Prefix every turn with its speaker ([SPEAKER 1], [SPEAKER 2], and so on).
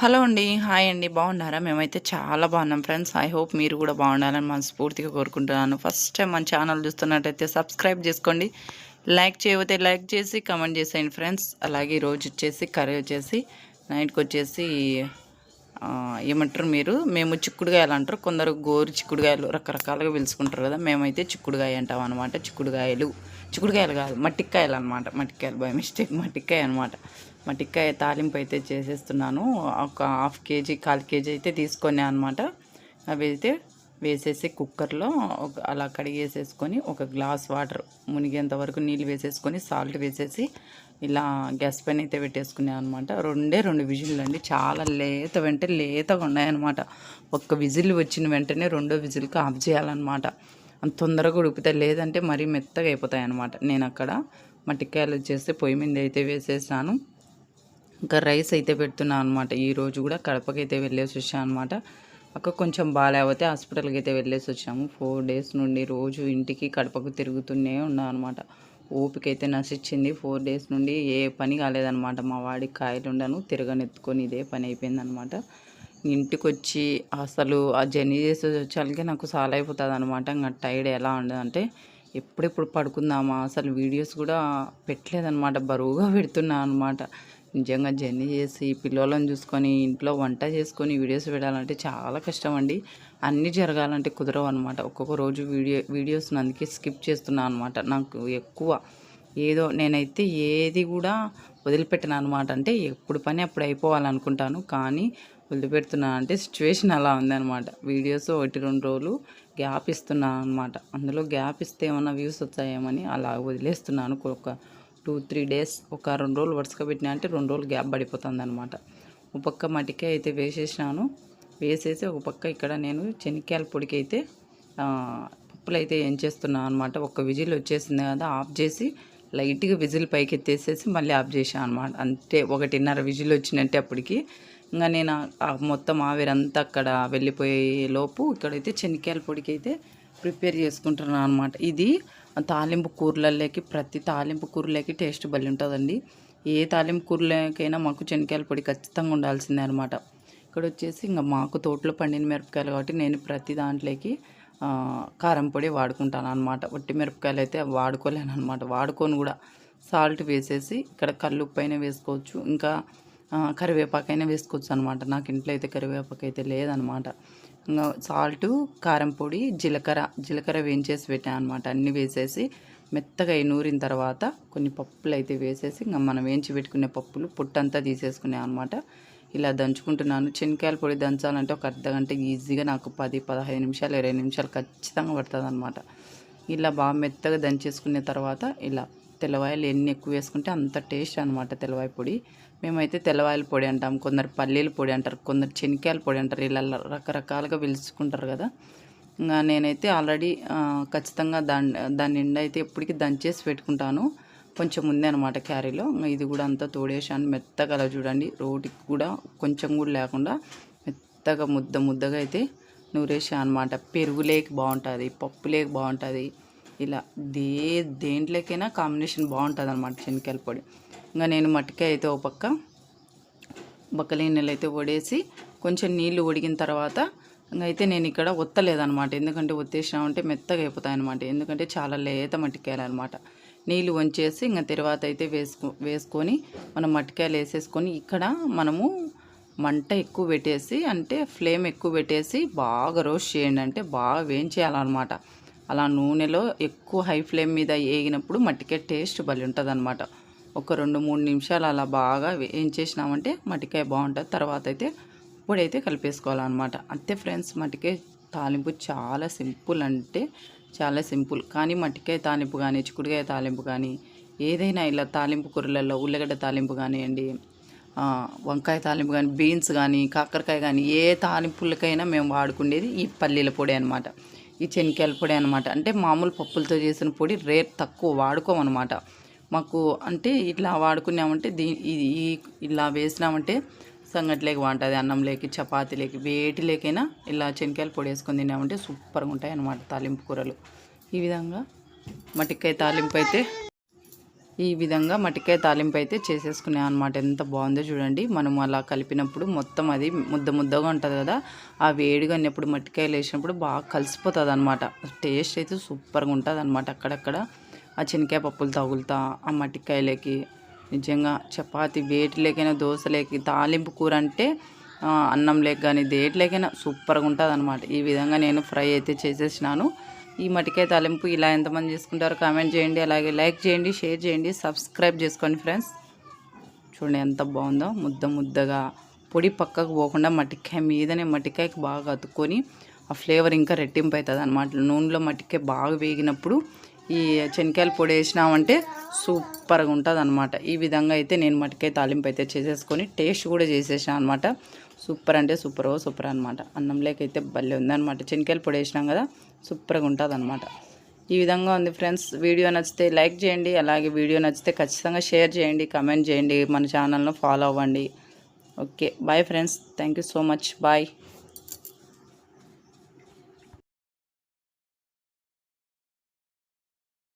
[SPEAKER 1] Hello అండి hi అండి బాగున్నారా? మేమైతే చాలా బాగున్నాం ఫ్రెండ్స్. ఐ హోప్ మీరు కూడా బాగుండాలని మనస్ఫూర్తిగా కోరుకుంటున్నాను. ఫస్ట్ టైం మన ఛానల్ చూస్తున్నట్టయితే సబ్స్క్రైబ్ చేసుకోండి. లైక్ చేయకపోతే లైక్ చేసి కమెంట్ చేసేయండి ఫ్రెండ్స్. అలాగే ఈరోజు వచ్చేసి కర్రీ వచ్చేసి నైట్కి వచ్చేసి ఏమంటారు మీరు? మేము చిక్కుడుగాయలు అంటారు. కొందరు గోరు చిక్కుడుగాయలు రకరకాలుగా పిలుచుకుంటారు కదా. మేమైతే చిక్కుడుగాయ అంటాం అనమాట చిక్కుడుగాయలు చిక్కుడుగాయలు కాదు మట్టికాయలు అనమాట మట్టికాయలు బై మిస్టేక్. మట్టికాయ అనమాట మట్టికాయ తాలింపు అయితే చేసేస్తున్నాను. ఒక హాఫ్ కేజీ కాల్ కేజీ అయితే తీసుకొని అనమాట అవి అయితే వేసేసి కుక్కర్లో ఒక అలా కడిగేసేసుకొని ఒక గ్లాస్ వాటర్ మునిగేంత వరకు నీళ్ళు వేసేసుకొని సాల్ట్ వేసేసి ఇలా గ్యాస్ పైన అయితే పెట్టేసుకున్నాను అనమాట రెండే రెండు విజిల్లు అండి. చాలా లేత వెంట లేతగా ఉన్నాయన్నమాట. ఒక్క విజిల్ వచ్చిన వెంటనే రెండో విజిల్కి ఆఫ్ చేయాలన్నమాట. అంత తొందరగా ఉడికితే లేదంటే మరీ మెత్తగా అయిపోతాయి అనమాట నేను అక్కడ మట్టికాయలు వచ్చేసి పొయ్యి మీద అయితే వేసేసాను. ఇంకా రైస్ అయితే పెడుతున్నాను అనమాట ఈరోజు కూడా కడపకి అయితే వెళ్ళేసి వచ్చాను అనమాట అక్క కొంచెం బాగాలేకపోతే హాస్పిటల్కి అయితే వెళ్ళేసి వచ్చాము. ఫోర్ డేస్ నుండి రోజు ఇంటికి కడపకు తిరుగుతూనే ఉన్నాను అనమాట ఓపిక అయితే నశించింది. ఫోర్ డేస్ నుండి ఏ పని కాలేదనమాట మా వాడికి కాయలు ఉండను తిరగనెత్తుకొని ఇదే పని అయిపోయిందనమాట ఇంటికి వచ్చి అసలు ఆ జర్నీ చేసి వచ్చాకే నాకు చాలా అయిపోతుంది అనమాట ఇంకా టైర్డ్ ఎలా ఉండదంటే ఎప్పుడెప్పుడు పడుకుందామా? అసలు వీడియోస్ కూడా పెట్టలేదన్నమాట. బరువుగా పెడుతున్నా అనమాట నిజంగా జర్నీ చేసి పిల్లలను చూసుకొని ఇంట్లో వంట చేసుకొని వీడియోస్ పెట్టాలంటే చాలా కష్టం అండి అన్నీ జరగాలంటే కుదరవు అనమాట ఒక్కొక్క రోజు వీడియో వీడియోస్ అందుకే స్కిప్ చేస్తున్నాను అనమాట నాకు ఎక్కువ ఏదో నేనైతే ఏది కూడా వదిలిపెట్టిన అనమాట అంటే ఎప్పుడు పని అప్పుడు అయిపోవాలనుకుంటాను. కానీ వదిలిపెడుతున్నాను అంటే సిచ్యువేషన్ అలా ఉందన్నమాట. వీడియోస్ ఒకటి రెండు రోజులు గ్యాప్ ఇస్తున్నాను అనమాట అందులో గ్యాప్ ఇస్తే ఏమన్నా వ్యూస్ వచ్చాయేమని అలా వదిలేస్తున్నాను. ఒక టూ త్రీ డేస్ ఒక రెండు రోజులు వరుసగా పెట్టినా అంటే రెండు రోజులు గ్యాప్ పడిపోతుంది అనమాట ఒక పక్క మటికే అయితే వేసేసినాను. వేసేసి ఒక పక్క ఇక్కడ నేను చెనిక్కాయల పొడికి అయితే పప్పులు అయితే ఏం చేస్తున్నాను అనమాట ఒక విజిల్ వచ్చేసింది కదా ఆఫ్ చేసి లైట్గా విజిల్ పైకి ఎత్తేసేసి మళ్ళీ ఆఫ్ చేసాను అనమాట అంతే ఒకటిన్నర విజిల్ వచ్చినట్టే అప్పటికి. ఇంకా నేను మొత్తం ఆవిరంతా అక్కడ వెళ్ళిపోయే లోపు ఇక్కడైతే చెనిక్కాయల పొడికి అయితే ప్రిపేర్ చేసుకుంటున్నాను అనమాట ఇది తాలింపు కూరలలోకి ప్రతి తాలింపు కూరలోకి టేస్ట్ బలి ఉంటుందండి. ఏ తాలింపు కూరలోకైనా మాకు చెనిక్కాయల పొడి ఖచ్చితంగా ఉండాల్సిందే అనమాట ఇక్కడ వచ్చేసి ఇంకా మాకు తోటలో పండిన మిరపకాయలు కాబట్టి నేను ప్రతి దాంట్లోకి కారం పొడి వాడుకుంటాను అనమాట వట్టి మిరపకాయలు అయితే వాడుకోలేను అనమాట వాడుకొని కూడా సాల్ట్ వేసేసి ఇక్కడ కళ్ళు ఉప్పు అయినా వేసుకోవచ్చు ఇంకా కరివేపాకైనా వేసుకోవచ్చు అనమాట నాకు ఇంట్లో అయితే కరివేపాకు అయితే లేదనమాట సాల్ట్ కారం పొడి జీలకర్ర. జీలకర్ర వేయించేసి పెట్టాను అనమాట అన్నీ వేసేసి మెత్తగా అయి నూరిన తర్వాత కొన్ని పప్పులు అయితే వేసేసి ఇంకా మనం వేయించి పెట్టుకునే పప్పులు పొట్టంతా తీసేసుకున్నాను అనమాట ఇలా దంచుకుంటున్నాను. చెనిక్కాయల పొడి దంచాలంటే ఒక అర్ధ గంట ఈజీగా నాకు పది పదహైదు నిమిషాలు ఇరవై నిమిషాలు ఖచ్చితంగా పడుతుంది అనమాట ఇలా బాగా మెత్తగా దంచేసుకున్న తర్వాత ఇలా తెల్లవాయలు ఎన్ని ఎక్కువ వేసుకుంటే అంత టేస్ట్ అనమాట తెల్లవాయ పొడి. మేమైతే తెల్లవాయల పొడి అంటాం. కొందరు పల్లీల పొడి అంటారు కొందరు చెనికాయల పొడి అంటారు. ఇలా రకరకాలుగా పిలుచుకుంటారు కదా. ఇంకా నేనైతే ఆల్రెడీ ఖచ్చితంగా దాని దాని నిండా అయితే ఎప్పటికీ దంచేసి పెట్టుకుంటాను. కొంచెం ఉంది అనమాట క్యారీలో. ఇంకా ఇది కూడా అంతా తోడేసాను మెత్తగా చూడండి. రోటికి కూడా కొంచెం కూడా లేకుండా మెత్తగా ముద్ద ముద్దగా అయితే నూరేసా అనమాట పెరుగు లేక బాగుంటుంది పప్పు లేక బాగుంటుంది. ఇలా దే దేంట్లోకైనా కాంబినేషన్ బాగుంటుంది అనమాట శనగకాయల పొడి. ఇంకా నేను మట్టికాయ అయితే ఒక పక్క బక్కలి అయితే వడేసి కొంచెం నీళ్ళు ఉడికిన తర్వాత ఇంకా అయితే నేను ఇక్కడ ఒత్తలేదనమాట ఎందుకంటే ఒత్తేసినామంటే మెత్తగా అయిపోతాయి అనమాట ఎందుకంటే చాలా లేత మట్టికాయలు అనమాట నీళ్ళు వంచేసి ఇంకా తర్వాత అయితే వేసుకో వేసుకొని మనం మట్టికాయలు వేసేసుకొని ఇక్కడ మనము మంట ఎక్కువ పెట్టేసి అంటే ఫ్లేమ్ ఎక్కువ పెట్టేసి బాగా రోస్ట్ చేయండి అంటే బాగా వేయించేయాలన్నమాట. అలా నూనెలో ఎక్కువ హై ఫ్లేమ్ మీద వేగినప్పుడు మట్టికాయ టేస్ట్ భలే ఉంటుంది ఒక రెండు మూడు నిమిషాలు అలా బాగా వేయించేసినామంటే మట్టికాయ బాగుంటుంది. తర్వాత అయితే పొడైతే కలిపేసుకోవాలన్నమాట. అంతే ఫ్రెండ్స్ మట్టికాయ తాలింపు చాలా సింపుల్ అంటే చాలా సింపుల్. కానీ మట్టికాయ తాలింపు కానీ చిక్కుడుకాయ తాలింపు కానీ ఏదైనా ఇలా తాలింపు కూరలలో ఉల్లగడ్డ తాలింపు కానివ్వండి వంకాయ తాలింపు కానీ బీన్స్ కానీ కాకరకాయ కానీ ఏ తాలింపులకైనా మేము వాడుకునేది ఈ పల్లీల పొడి అనమాట ఈ శనక్కాయల పొడి అనమాట అంటే మామూలు పప్పులతో చేసిన పొడి రేట్ తక్కువ వాడుకోమన్నమాట. మాకు అంటే ఇట్లా వాడుకున్నామంటే దీ ఈ- ఇలా వేసినామంటే సంగట్లేకి బాగుంటుంది. అన్నంలోకి చపాతీలోకి వేటిలేకైనా ఇలా శనక్కాయల పొడి వేసుకొని తిన్నామంటే సూపర్గా ఉంటాయి అన్నమాట తాలింపు కూరలు. ఈ విధంగా మటికాయ తాలింపు అయితే ఈ విధంగా మట్టికాయ తాలింపు అయితే చేసేసుకున్నాను అనమాట ఎంత బాగుందో చూడండి. మనం అలా కలిపినప్పుడు మొత్తం అది ముద్ద ముద్దగా ఉంటుంది కదా. ఆ వేడిగా అన్నప్పుడు మట్టికాయలు వేసినప్పుడు బాగా కలిసిపోతుంది అనమాట టేస్ట్ అయితే సూపర్గా ఉంటుంది అనమాట అక్కడక్కడ. ఆ శనక్కాయ పప్పులు తగులుతా ఆ మట్టికాయలకి. నిజంగా చపాతి వేటిలేకైనా దోశలేకి తాలింపు కూర అంటే అన్నం లేక కానీ దేంట్లోకైనా సూపర్గా ఉంటుంది అనమాట ఈ విధంగా నేను ఫ్రై అయితే చేసేసినాను. ఈ మటికాయ తాలింపు ఇలా ఎంతమంది చేసుకుంటారో కామెంట్ చేయండి. అలాగే లైక్ చేయండి షేర్ చేయండి సబ్స్క్రైబ్ చేసుకోండి ఫ్రెండ్స్ చూడండి ఎంత బాగుందో. ముద్ద ముద్దగా పొడి పక్కకు పోకుండా మట్టికాయ మీదనే మటికాయకి బాగా అతుక్కొని ఆ ఫ్లేవర్ ఇంకా రెట్టింపు అవుతుంది అనమాట నూనెలో మటికాయ బాగా వేగినప్పుడు ఈ శనక్కాయల పొడి వేసినామంటే సూపర్గా ఉంటుంది అనమాట ఈ విధంగా అయితే నేను మటుకాయ తాలింపు అయితే చేసేసుకొని టేస్ట్ కూడా చేసేసాను అనమాట సూపర్ అంటే సూపర్ సూపర్ అనమాట అన్నం లేకైతే భలే ఉందనమాట శనక్కాయల పొడి వేసినాం కదా సూపర్గా ఉంటుంది అనమాట ఈ విధంగా ఉంది ఫ్రెండ్స్. వీడియో నచ్చితే లైక్ చేయండి అలాగే వీడియో నచ్చితే ఖచ్చితంగా షేర్ చేయండి కమెంట్ చేయండి మన ఛానల్ను ఫాలో అవ్వండి. Okay bye friends. Thank you so much. Bye.